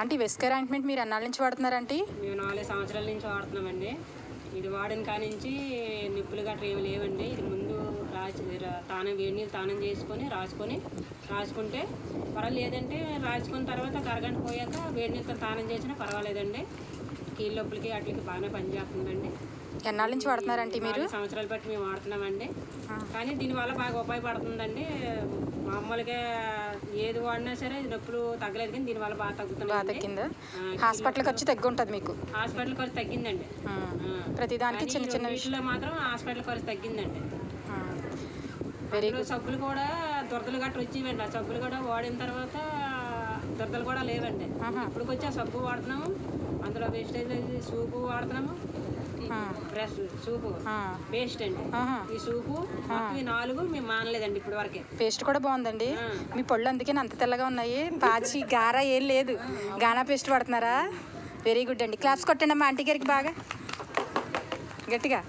అంటే వెస్కర్ ఆయింట్మెంట్ మీరు ఎన్నాళ్ళ నుంచి వాడుతున్నారంటే మేము నాలుగు సంవత్సరాల నుంచి వాడుతున్నామండి. ఇది వాడిన కానించి నిప్పులు గట్రా ఏమి లేవండి. ఇది ముందు రాసి తానం వేడి నీళ్ళు తానం చేసుకొని రాసుకొని రాసుకుంటే పర్వాలేదంటే రాసుకున్న తర్వాత ఒక అరగంట పోయాక వేడి నీళ్ళతో తానం చేసినా పర్వాలేదండి. కీళ్ళ నొప్పులకి వాటికి బాగానే పనిచేస్తుందండి ఎన్నాళ్ళ నుంచి వాడుతున్నారంటే మీరు? సంవత్సరాలు బట్టి మేము వాడుతున్నామండి. కానీ దీనివల్ల బాగా ఉపయోగపడుతుందండి. మామూలుగా ఏది వాడినా సరే నొప్పులు తగ్గలేదు కానీ దీనివల్ల బాగా బాగా తగ్గుతున్నాయి తగ్గిందా హాస్పిటల్ ఖర్చు తగ్గి ఉంటుంది మీకు? హాస్పిటల్ ఖర్చు తగ్గిందండి. ప్రతిదానికి చిన్న చిన్న రెండిట్లో మాత్రం హాస్పిటల్ ఖర్చు తగ్గిందండి. వెరీ అందులో సబ్బులు కూడా దురదలు గట్రా వచ్చేవండి. ఆ సబ్బులు కూడా వాడిన తర్వాత దురదలు కూడా లేవండి. ఇప్పుడు వచ్చి ఆ సబ్బు వాడుతున్నాము. అందులో వేస్టేజ్ సూపు వాడుతున్నాము. బ్రష్ సూపు. పేస్ట్ అండి. ఈ సూపు ఈ నాలుగు మేము మానలేదండి ఇప్పటి వరకే పేస్ట్ కూడా బాగుందండి. మీ పళ్ళు అందుకే అంత తెల్లగా ఉన్నాయి. పాచి గారా ఏం లేదు. గానా పేస్ట్ వాడుతున్నారా? వెరీ గుడ్ అండి. క్లాప్స్ కొట్టండి అమ్మా ఆంటీ గారికి బాగా. గట్టిగా.